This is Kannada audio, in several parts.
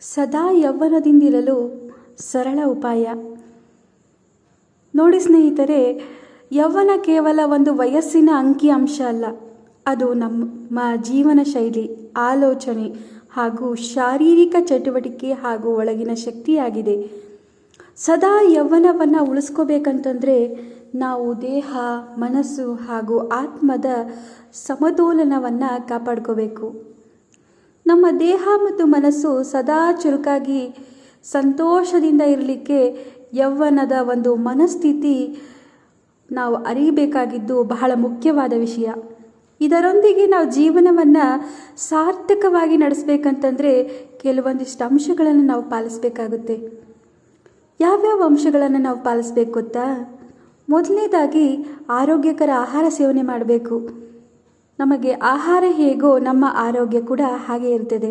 ಸದಾ ಯೌವನದಿಂದಿರಲು ಸರಳ ಉಪಾಯ. ನೋಡಿ ಸ್ನೇಹಿತರೆ, ಯೌವನ ಕೇವಲ ಒಂದು ವಯಸ್ಸಿನ ಅಂಕಿ ಅಂಶ ಅಲ್ಲ. ಅದು ನಮ್ಮ ಜೀವನ ಶೈಲಿ, ಆಲೋಚನೆ ಹಾಗೂ ಶಾರೀರಿಕ ಚಟುವಟಿಕೆ ಹಾಗೂ ಒಳಗಿನ ಶಕ್ತಿಯಾಗಿದೆ. ಸದಾ ಯೌವನವನ್ನು ಉಳಿಸ್ಕೋಬೇಕಂತಂದರೆ ನಾವು ದೇಹ, ಮನಸ್ಸು ಹಾಗೂ ಆತ್ಮದ ಸಮತೋಲನವನ್ನು ಕಾಪಾಡ್ಕೋಬೇಕು. ನಮ್ಮ ದೇಹ ಮತ್ತು ಮನಸ್ಸು ಸದಾ ಚುರುಕಾಗಿ ಸಂತೋಷದಿಂದ ಇರಲಿಕ್ಕೆ ಯೌವನದ ಒಂದು ಮನಸ್ಥಿತಿ ನಾವು ಅರಿಯಬೇಕಾಗಿದ್ದು ಬಹಳ ಮುಖ್ಯವಾದ ವಿಷಯ. ಇದರೊಂದಿಗೆ ನಾವು ಜೀವನವನ್ನು ಸಾರ್ಥಕವಾಗಿ ನಡೆಸಬೇಕಂತಂದರೆ ಕೆಲವೊಂದಿಷ್ಟು ಅಂಶಗಳನ್ನು ನಾವು ಪಾಲಿಸಬೇಕಾಗುತ್ತೆ. ಯಾವ್ಯಾವ ಅಂಶಗಳನ್ನು ನಾವು ಪಾಲಿಸ್ಬೇಕು ಗೊತ್ತಾ? ಮೊದಲನೇದಾಗಿ ಆರೋಗ್ಯಕರ ಆಹಾರ ಸೇವನೆ ಮಾಡಬೇಕು. ನಮಗೆ ಆಹಾರ ಹೇಗೋ ನಮ್ಮ ಆರೋಗ್ಯ ಕೂಡ ಹಾಗೆ ಇರ್ತದೆ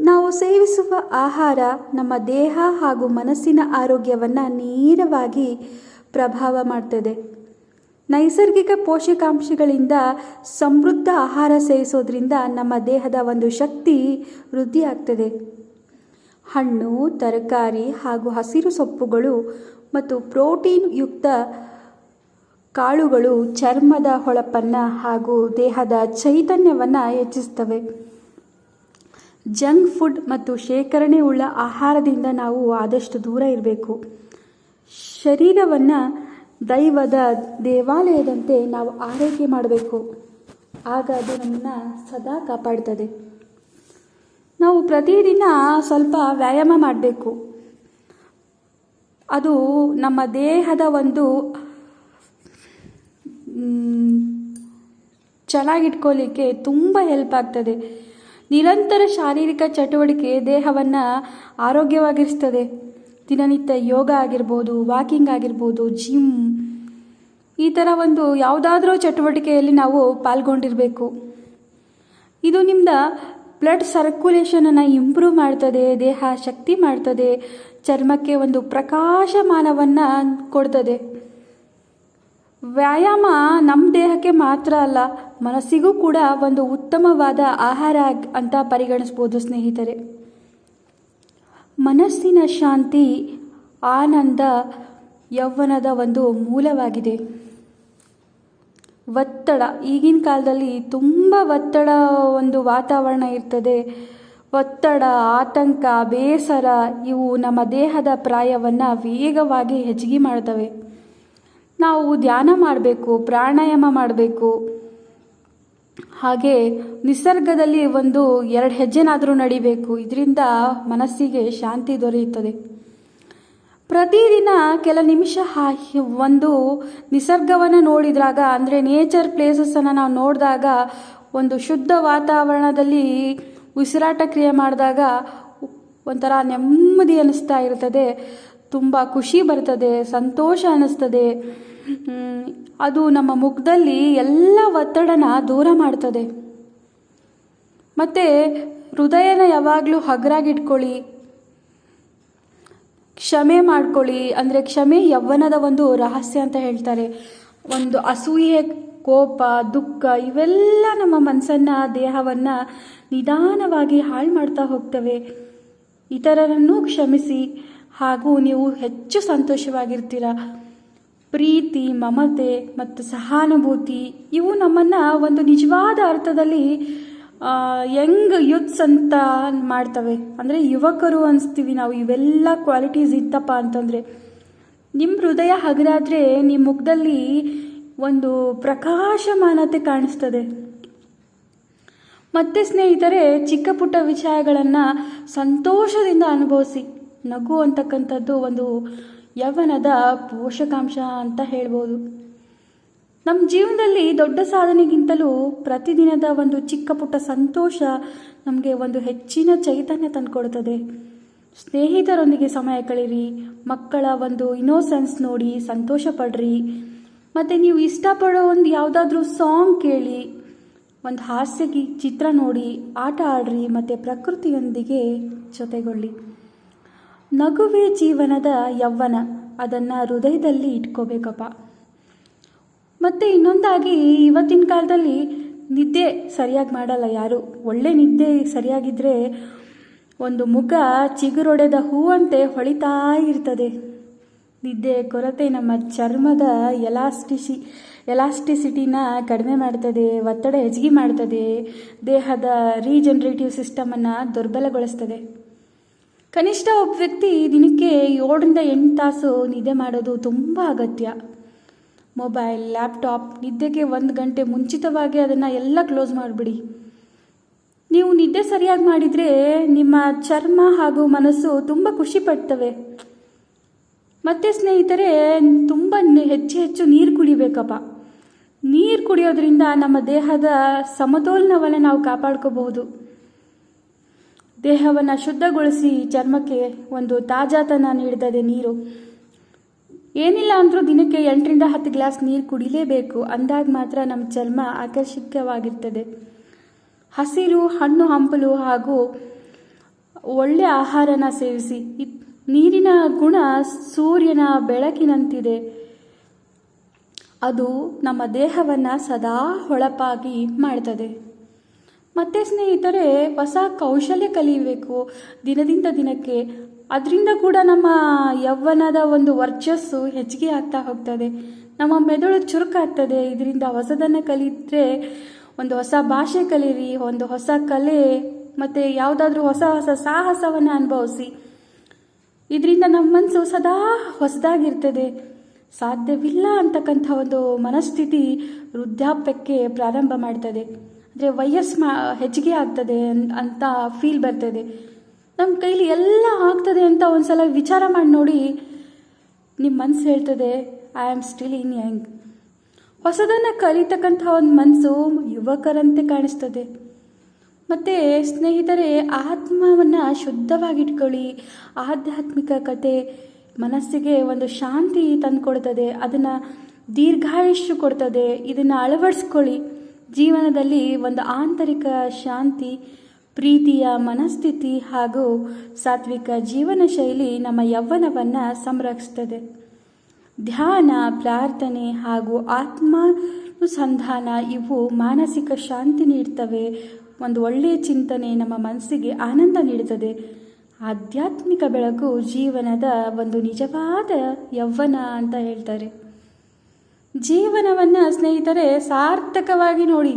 ನಾವು ಸೇವಿಸುವ ಆಹಾರ ನಮ್ಮ ದೇಹ ಹಾಗೂ ಮನಸ್ಸಿನ ಆರೋಗ್ಯವನ್ನು ನೇರವಾಗಿ ಪ್ರಭಾವ ಮಾಡ್ತದೆ. ನೈಸರ್ಗಿಕ ಪೋಷಕಾಂಶಗಳಿಂದ ಸಮೃದ್ಧ ಆಹಾರ ಸೇವಿಸೋದ್ರಿಂದ ನಮ್ಮ ದೇಹದ ಒಂದು ಶಕ್ತಿ ವೃದ್ಧಿಯಾಗ್ತದೆ. ಹಣ್ಣು, ತರಕಾರಿ ಹಾಗೂ ಹಸಿರು ಸೊಪ್ಪುಗಳು ಮತ್ತು ಪ್ರೋಟೀನ್ ಯುಕ್ತ ಕಾಳುಗಳು ಚರ್ಮದ ಹೊಳಪನ್ನು ಹಾಗೂ ದೇಹದ ಚೈತನ್ಯವನ್ನು ಹೆಚ್ಚಿಸ್ತವೆ. ಜಂಕ್ ಫುಡ್ ಮತ್ತು ಶೇಖರಣೆ ಉಳ್ಳ ಆಹಾರದಿಂದ ನಾವು ಆದಷ್ಟು ದೂರ ಇರಬೇಕು. ಶರೀರವನ್ನು ದೈವದ ದೇವಾಲಯದಂತೆ ನಾವು ಆರೈಕೆ ಮಾಡಬೇಕು. ಆಗ ಅದು ನಮ್ಮನ್ನು ಸದಾ ಕಾಪಾಡ್ತದೆ. ನಾವು ಪ್ರತಿದಿನ ಸ್ವಲ್ಪ ವ್ಯಾಯಾಮ ಮಾಡಬೇಕು. ಅದು ನಮ್ಮ ದೇಹದ ಒಂದು ಚೆನ್ನಾಗಿಟ್ಕೊಳ್ಳಿಕ್ಕೆ ತುಂಬ ಹೆಲ್ಪ್ ಆಗ್ತದೆ. ನಿರಂತರ ಶಾರೀರಿಕ ಚಟುವಟಿಕೆ ದೇಹವನ್ನು ಆರೋಗ್ಯವಾಗಿರಿಸ್ತದೆ. ದಿನನಿತ್ಯ ಯೋಗ ಆಗಿರ್ಬೋದು ವಾಕಿಂಗ್ ಆಗಿರ್ಬೋದು ಜಿಮ್ ಈ ಥರ ಒಂದು ಯಾವುದಾದ್ರೂ ಚಟುವಟಿಕೆಯಲ್ಲಿ ನಾವು ಪಾಲ್ಗೊಂಡಿರಬೇಕು. ಇದು ನಿಮ್ದ ಬ್ಲಡ್ ಸರ್ಕ್ಯುಲೇಷನನ್ನು ಇಂಪ್ರೂವ್ ಮಾಡ್ತದೆ, ದೇಹ ಶಕ್ತಿ ಮಾಡ್ತದೆ, ಚರ್ಮಕ್ಕೆ ಒಂದು ಪ್ರಕಾಶಮಾನವನ್ನು ಕೊಡ್ತದೆ. ವ್ಯಾಯಾಮ ನಮ್ಮ ದೇಹಕ್ಕೆ ಮಾತ್ರ ಅಲ್ಲ, ಮನಸ್ಸಿಗೂ ಕೂಡ ಒಂದು ಉತ್ತಮವಾದ ಆಹಾರ ಅಂತ ಪರಿಗಣಿಸ್ಬೋದು ಸ್ನೇಹಿತರೆ. ಮನಸ್ಸಿನ ಶಾಂತಿ, ಆನಂದ ಯೌವನದ ಒಂದು ಮೂಲವಾಗಿದೆ. ಒತ್ತಡ, ಈಗಿನ ಕಾಲದಲ್ಲಿ ತುಂಬ ಒತ್ತಡ ಒಂದು ವಾತಾವರಣ ಇರ್ತದೆ. ಒತ್ತಡ, ಆತಂಕ, ಬೇಸರ ಇವು ನಮ್ಮ ದೇಹದ ಪ್ರಾಯವನ್ನು ವೇಗವಾಗಿ ಹೆಚ್ಚಿಗೆ ಮಾಡ್ತವೆ. ನಾವು ಧ್ಯಾನ ಮಾಡಬೇಕು, ಪ್ರಾಣಾಯಾಮ ಮಾಡಬೇಕು. ಹಾಗೆ ನಿಸರ್ಗದಲ್ಲಿ ಒಂದು ಎರಡು ಹೆಜ್ಜೆನಾದರೂ ನಡಿಬೇಕು, ಇದರಿಂದ ಮನಸ್ಸಿಗೆ ಶಾಂತಿ ದೊರೆಯುತ್ತದೆ. ಪ್ರತಿದಿನ ಕೆಲ ನಿಮಿಷ ಒಂದು ನಿಸರ್ಗವನ್ನು ನೋಡಿದಾಗ ಅಂದರೆ ನೇಚರ್ ಪ್ಲೇಸಸನ್ನು ನಾವು ನೋಡಿದಾಗ, ಒಂದು ಶುದ್ಧ ವಾತಾವರಣದಲ್ಲಿ ಉಸಿರಾಟ ಕ್ರಿಯೆ ಮಾಡಿದಾಗ ಒಂಥರ ನೆಮ್ಮದಿ ಅನ್ನಿಸ್ತಾ ಇರ್ತದೆ. ತುಂಬ ಖುಷಿ ಬರ್ತದೆ, ಸಂತೋಷ ಅನ್ನಿಸ್ತದೆ ಅದು ನಮ್ಮ ಮುಖದಲ್ಲಿ ಎಲ್ಲ ಒತ್ತಡನ ದೂರ ಮಾಡ್ತದೆ. ಮತ್ತು ಹೃದಯನ ಯಾವಾಗಲೂ ಹಗರಾಗಿಟ್ಕೊಳ್ಳಿ. ಕ್ಷಮೆ ಮಾಡ್ಕೊಳ್ಳಿ. ಅಂದರೆ ಕ್ಷಮೆ ಯೌವನದ ಒಂದು ರಹಸ್ಯ ಅಂತ ಹೇಳ್ತಾರೆ. ಒಂದು ಅಸೂಯೆ, ಕೋಪ, ದುಃಖ ಇವೆಲ್ಲ ನಮ್ಮ ಮನಸ್ಸನ್ನು, ದೇಹವನ್ನು ನಿಧಾನವಾಗಿ ಹಾಳು ಮಾಡ್ತಾ ಹೋಗ್ತವೆ. ಇತರರನ್ನು ಕ್ಷಮಿಸಿ. ಹಾಗೂ ನೀವು ಹೆಚ್ಚು ಸಂತೋಷವಾಗಿರ್ತೀರ. ಪ್ರೀತಿ, ಮಮತೆ ಮತ್ತು ಸಹಾನುಭೂತಿ ಇವು ನಮ್ಮನ್ನು ಒಂದು ನಿಜವಾದ ಅರ್ಥದಲ್ಲಿ ಯಂಗ್ ಯೂತ್ಸ್ ಅಂತ ಮಾಡ್ತವೆ. ಅಂದರೆ ಯುವಕರು ಅನಿಸ್ತೀವಿ ನಾವು, ಇವೆಲ್ಲ ಕ್ವಾಲಿಟೀಸ್ ಇತ್ತಪ್ಪ ಅಂತಂದರೆ. ನಿಮ್ಮ ಹೃದಯ ಹಗರಾದರೆ ನಿಮ್ಮ ಮುಖದಲ್ಲಿ ಒಂದು ಪ್ರಕಾಶಮಾನತೆ ಕಾಣಿಸ್ತದೆ. ಮತ್ತೆ ಸ್ನೇಹಿತರೆ, ಚಿಕ್ಕ ಪುಟ್ಟ ವಿಷಯಗಳನ್ನು ಸಂತೋಷದಿಂದ ಅನುಭವಿಸಿ. ನಗು ಅಂತಕ್ಕಂಥದ್ದು ಒಂದು ಯೌವನದ ಪೋಷಕಾಂಶ ಅಂತ ಹೇಳ್ಬೋದು. ನಮ್ಮ ಜೀವನದಲ್ಲಿ ದೊಡ್ಡ ಸಾಧನೆಗಿಂತಲೂ ಪ್ರತಿದಿನದ ಒಂದು ಚಿಕ್ಕ ಪುಟ್ಟ ಸಂತೋಷ ನಮಗೆ ಒಂದು ಹೆಚ್ಚಿನ ಚೈತನ್ಯ ತಂದುಕೊಡುತ್ತದೆ. ಸ್ನೇಹಿತರೊಂದಿಗೆ ಸಮಯ ಕಳೀರಿ, ಮಕ್ಕಳ ಒಂದು ಇನೋಸೆನ್ಸ್ ನೋಡಿ ಸಂತೋಷ ಪಡ್ರಿ. ಮತ್ತು ನೀವು ಇಷ್ಟಪಡೋ ಒಂದು ಯಾವುದಾದ್ರೂ ಸಾಂಗ್ ಕೇಳಿ, ಒಂದು ಹಾಸ್ಯಗಿ ಚಿತ್ರ ನೋಡಿ, ಆಟ ಆಡ್ರಿ, ಮತ್ತು ಪ್ರಕೃತಿಯೊಂದಿಗೆ ಜೊತೆಗೊಳ್ಳಿ. ನಗುವೇ ಜೀವನದ ಯೌವನ ಅದನ್ನು ಹೃದಯದಲ್ಲಿ ಇಟ್ಕೋಬೇಕಪ್ಪ. ಮತ್ತು ಇನ್ನೊಂದಾಗಿ ಇವತ್ತಿನ ಕಾಲದಲ್ಲಿ ನಿದ್ದೆ ಸರಿಯಾಗಿ ಮಾಡಲ್ಲ ಯಾರು. ಒಳ್ಳೆ ನಿದ್ದೆ ಸರಿಯಾಗಿದ್ದರೆ ಒಂದು ಮುಖ ಚಿಗುರೊಡೆದ ಹೂವಂತೆ ಹೊಳಿತಾ ಇರ್ತದೆ. ನಿದ್ದೆ ಕೊರತೆ ನಮ್ಮ ಚರ್ಮದ ಎಲಾಸ್ಟಿಸಿ, ಎಲಾಸ್ಟಿಸಿಟಿನ ಕಡಿಮೆ ಮಾಡ್ತದೆ, ಒತ್ತಡ ಹೆಚ್ಚಿಗೆ ಮಾಡ್ತದೆ, ದೇಹದ ರೀಜನರೇಟಿವ್ ಸಿಸ್ಟಮನ್ನು ದುರ್ಬಲಗೊಳಿಸ್ತದೆ. ಕನಿಷ್ಠ ಒಬ್ಬ ವ್ಯಕ್ತಿ ದಿನಕ್ಕೆ ಏಳರಿಂದ ಎಂಟು ತಾಸು ನಿದ್ದೆ ಮಾಡೋದು ತುಂಬ ಅಗತ್ಯ. ಮೊಬೈಲ್, ಲ್ಯಾಪ್ಟಾಪ್, ನಿದ್ದೆಗೆ ಒಂದು ಗಂಟೆ ಮುಂಚಿತವಾಗಿ ಅದನ್ನು ಎಲ್ಲ ಕ್ಲೋಸ್ ಮಾಡಿಬಿಡಿ. ನೀವು ನಿದ್ದೆ ಸರಿಯಾಗಿ ಮಾಡಿದರೆ ನಿಮ್ಮ ಚರ್ಮ ಹಾಗೂ ಮನಸ್ಸು ತುಂಬ ಖುಷಿ ಪಡ್ತವೆ. ಮತ್ತು ಸ್ನೇಹಿತರೆ, ತುಂಬ ಹೆಚ್ಚು ಹೆಚ್ಚು ನೀರು ಕುಡಿಬೇಕಪ್ಪ. ನೀರು ಕುಡಿಯೋದ್ರಿಂದ ನಮ್ಮ ದೇಹದ ಸಮತೋಲನವನ್ನು ನಾವು ಕಾಪಾಡ್ಕೋಬಹುದು. ದೇಹವನ್ನು ಶುದ್ಧಗೊಳಿಸಿ ಚರ್ಮಕ್ಕೆ ಒಂದು ತಾಜಾತನ ನೀಡ್ತದೆ ನೀರು. ಏನಿಲ್ಲ ಅಂದರೂ ದಿನಕ್ಕೆ ಎಂಟರಿಂದ ಹತ್ತು ಗ್ಲಾಸ್ ನೀರು ಕುಡಿಲೇಬೇಕು. ಅಂದಾಗ ಮಾತ್ರ ನಮ್ಮ ಚರ್ಮ ಆಕರ್ಷಕವಾಗಿರ್ತದೆ. ಹಸಿರು, ಹಣ್ಣು, ಹಂಪಲು ಹಾಗೂ ಒಳ್ಳೆಯ ಆಹಾರನ ಸೇವಿಸಿ. ನೀರಿನ ಗುಣ ಸೂರ್ಯನ ಬೆಳಕಿನಂತಿದೆ. ಅದು ನಮ್ಮ ದೇಹವನ್ನು ಸದಾ ಹೊಳಪಾಗಿ ಮಾಡ್ತದೆ. ಮತ್ತು ಸ್ನೇಹಿತರೆ, ಹೊಸ ಕೌಶಲ್ಯ ಕಲಿಯಬೇಕು ದಿನದಿಂದ ದಿನಕ್ಕೆ. ಅದರಿಂದ ಕೂಡ ನಮ್ಮ ಯೌವನದ ಒಂದು ವರ್ಚಸ್ಸು ಹೆಚ್ಚಿಗೆ ಆಗ್ತಾ ಹೋಗ್ತದೆ. ನಮ್ಮ ಮೆದುಳು ಚುರುಕಾಗ್ತದೆ. ಇದರಿಂದ ಹೊಸದನ್ನು ಕಲಿತರೆ ಒಂದು ಹೊಸ ಭಾಷೆ ಕಲೀರಿ, ಒಂದು ಹೊಸ ಕಲೆ, ಮತ್ತು ಯಾವುದಾದ್ರೂ ಹೊಸ ಹೊಸ ಸಾಹಸವನ್ನು ಅನುಭವಿಸಿ. ಇದರಿಂದ ನಮ್ಮ ಮನಸ್ಸು ಸದಾ ಹೊಸದಾಗಿರ್ತದೆ. ಸಾಧ್ಯವಿಲ್ಲ ಅಂತಕ್ಕಂಥ ಒಂದು ಮನಸ್ಥಿತಿ ವೃದ್ಧಾಪ್ಯಕ್ಕೆ ಪ್ರಾರಂಭ ಮಾಡ್ತದೆ. ಅಂದರೆ ವಯಸ್ಸು ಮಾ ಹೆಚ್ಚಿಗೆ ಆಗ್ತದೆ ಅಂತ ಫೀಲ್ ಬರ್ತದೆ. ನಮ್ಮ ಕೈಲಿ ಎಲ್ಲ ಆಗ್ತದೆ ಅಂತ ಒಂದ್ಸಲ ವಿಚಾರ ಮಾಡಿ ನೋಡಿ ನಿಮ್ಮ ಮನಸ್ಸು ಹೇಳ್ತದೆ I am still in young ಹೊಸದನ್ನು ಕಲಿತಕ್ಕಂಥ ಒಂದು ಮನಸ್ಸು ಯುವಕರಂತೆ ಕಾಣಿಸ್ತದೆ. ಮತ್ತು ಸ್ನೇಹಿತರೆ, ಆತ್ಮವನ್ನು ಶುದ್ಧವಾಗಿಟ್ಕೊಳ್ಳಿ. ಆಧ್ಯಾತ್ಮಿಕ ಕತೆ ಮನಸ್ಸಿಗೆ ಒಂದು ಶಾಂತಿ ತಂದುಕೊಡ್ತದೆ. ಅದನ್ನು ದೀರ್ಘಾಯುಷ್ಯ ಕೊಡ್ತದೆ. ಇದನ್ನು ಅಳವಡಿಸ್ಕೊಳ್ಳಿ. ಜೀವನದಲ್ಲಿ ಒಂದು ಆಂತರಿಕ ಶಾಂತಿ, ಪ್ರೀತಿಯ ಮನಸ್ಥಿತಿ ಹಾಗೂ ಸಾತ್ವಿಕ ಜೀವನ ಶೈಲಿ ನಮ್ಮ ಯೌವನವನ್ನು ಸಂರಕ್ಷಿಸುತ್ತದೆ. ಧ್ಯಾನ, ಪ್ರಾರ್ಥನೆ ಹಾಗೂ ಆತ್ಮಾನುಸಂಧಾನ ಇವು ಮಾನಸಿಕ ಶಾಂತಿ ನೀಡ್ತವೆ. ಒಂದು ಒಳ್ಳೆಯ ಚಿಂತನೆ ನಮ್ಮ ಮನಸ್ಸಿಗೆ ಆನಂದ ನೀಡುತ್ತದೆ ಆಧ್ಯಾತ್ಮಿಕ ಬೆಳಕು ಜೀವನದ ಒಂದು ನಿಜವಾದ ಯೌವನ ಅಂತ ಹೇಳ್ತಾರೆ. ಜೀವನವನ್ನು ಸ್ನೇಹಿತರೆ, ಸಾರ್ಥಕವಾಗಿ ನೋಡಿ.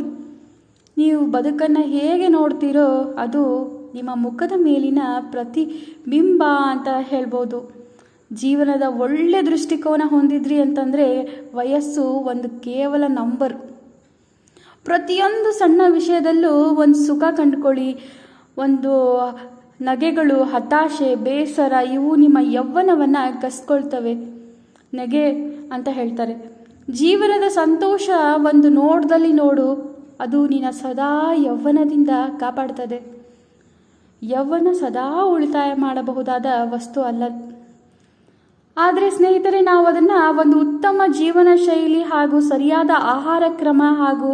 ನೀವು ಬದುಕನ್ನು ಹೇಗೆ ನೋಡ್ತೀರೋ ಅದು ನಿಮ್ಮ ಮುಖದ ಮೇಲಿನ ಪ್ರತಿಬಿಂಬ ಅಂತ ಹೇಳ್ಬೋದು. ಜೀವನದ ಒಳ್ಳೆ ದೃಷ್ಟಿಕೋನ ಹೊಂದಿದ್ರಿ ಅಂತಂದರೆ ವಯಸ್ಸು ಒಂದು ಕೇವಲ ನಂಬರ್. ಪ್ರತಿಯೊಂದು ಸಣ್ಣ ವಿಷಯದಲ್ಲೂ ಒಂದು ಸುಖ ಕಂಡುಕೊಳ್ಳಿ. ಒಂದು ನಗೆಗಳು, ಹತಾಶೆ, ಬೇಸರ ಇವು ನಿಮ್ಮ ಯೌವನವನ್ನು ಕಸ್ಕೊಳ್ತವೆ. ನಗೆ ಅಂತ ಹೇಳ್ತಾರೆ. ಜೀವನದ ಸಂತೋಷ ಒಂದು ನೋಟದಲ್ಲಿ ನೋಡು, ಅದು ನಿನ್ನ ಸದಾ ಯೌವನದಿಂದ ಕಾಪಾಡ್ತದೆ. ಯೌವನ ಸದಾ ಉಳಿತಾಯ ಮಾಡಬಹುದಾದ ವಸ್ತು ಅಲ್ಲ. ಆದರೆ ಸ್ನೇಹಿತರೆ ನಾವು ಅದನ್ನು ಒಂದು ಉತ್ತಮ ಜೀವನ ಶೈಲಿ ಹಾಗೂ ಸರಿಯಾದ ಆಹಾರ ಕ್ರಮ ಹಾಗೂ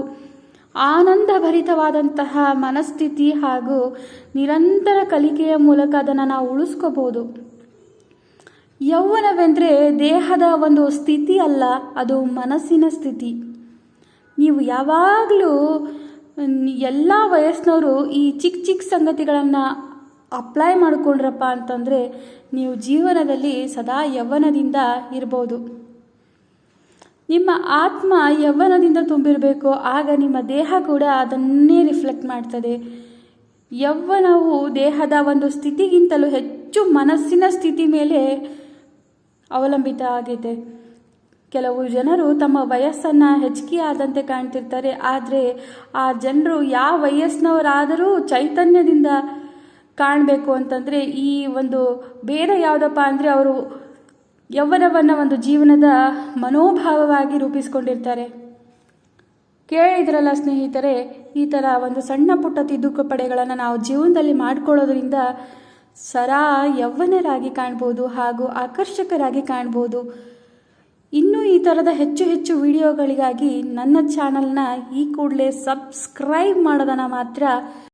ಆನಂದಭರಿತವಾದಂತಹ ಮನಸ್ಥಿತಿ ಹಾಗೂ ನಿರಂತರ ಕಲಿಕೆಯ ಮೂಲಕ ಅದನ್ನು ನಾವು ಉಳಿಸ್ಕೋಬೋದು ಯೌವನವೆಂದರೆ ದೇಹದ ಒಂದು ಸ್ಥಿತಿ ಅಲ್ಲ ಅದು ಮನಸ್ಸಿನ ಸ್ಥಿತಿ. ನೀವು ಯಾವಾಗಲೂ ಎಲ್ಲ ವಯಸ್ಸಿನವರು ಈ ಚಿಕ್ಕ ಚಿಕ್ಕ ಸಂಗತಿಗಳನ್ನು ಅಪ್ಲೈ ಮಾಡಿಕೊಂಡ್ರಪ್ಪ ಅಂತಂದರೆ ನೀವು ಜೀವನದಲ್ಲಿ ಸದಾ ಯೌವನದಿಂದ ಇರ್ಬೋದು. ನಿಮ್ಮ ಆತ್ಮ ಯೌವನದಿಂದ ತುಂಬಿರಬೇಕು, ಆಗ ನಿಮ್ಮ ದೇಹ ಕೂಡ ಅದನ್ನೇ ರಿಫ್ಲೆಕ್ಟ್ ಮಾಡ್ತದೆ. ಯೌವನವು ದೇಹದ ಒಂದು ಸ್ಥಿತಿಗಿಂತಲೂ ಹೆಚ್ಚು ಮನಸ್ಸಿನ ಸ್ಥಿತಿ ಮೇಲೆ ಅವಲಂಬಿತ ಆಗಿದೆ ಕೆಲವು ಜನರು ತಮ್ಮ ವಯಸ್ಸನ್ನು ಹೆಚ್ಚಿಗೆ ಆದಂತೆ ಕಾಣ್ತಿರ್ತಾರೆ. ಆದರೆ ಆ ಜನರು ಯಾವ ವಯಸ್ಸಿನವರಾದರೂ ಚೈತನ್ಯದಿಂದ ಕಾಣಬೇಕು ಅಂತಂದರೆ ಈ ಒಂದು ಬೇರೆ ಯಾವುದಪ್ಪ ಅಂದರೆ ಅವರು ಯೌವನವನ್ನು ಒಂದು ಜೀವನದ ಮನೋಭಾವವಾಗಿ ರೂಪಿಸ್ಕೊಂಡಿರ್ತಾರೆ. ಕೇಳಿದ್ರಲ್ಲ ಸ್ನೇಹಿತರೆ, ಈ ಥರ ಒಂದು ಸಣ್ಣ ಪುಟ್ಟ ತಿದ್ದುಪಡಿಗಳನ್ನು ನಾವು ಜೀವನದಲ್ಲಿ ಮಾಡ್ಕೊಳ್ಳೋದ್ರಿಂದ ಸರಾ ಯೌವನರಾಗಿ ಕಾಣ್ಬೋದು ಹಾಗೂ ಆಕರ್ಷಕರಾಗಿ ಕಾಣ್ಬೋದು. ಇನ್ನೂ ಈ ಥರದ ಹೆಚ್ಚು ಹೆಚ್ಚು ವಿಡಿಯೋಗಳಿಗಾಗಿ ನನ್ನ ಚಾನಲ್ನ ಈ ಕೂಡಲೇ ಸಬ್ಸ್ಕ್ರೈಬ್ ಮಾಡೋದನ್ನು ಮಾತ್ರ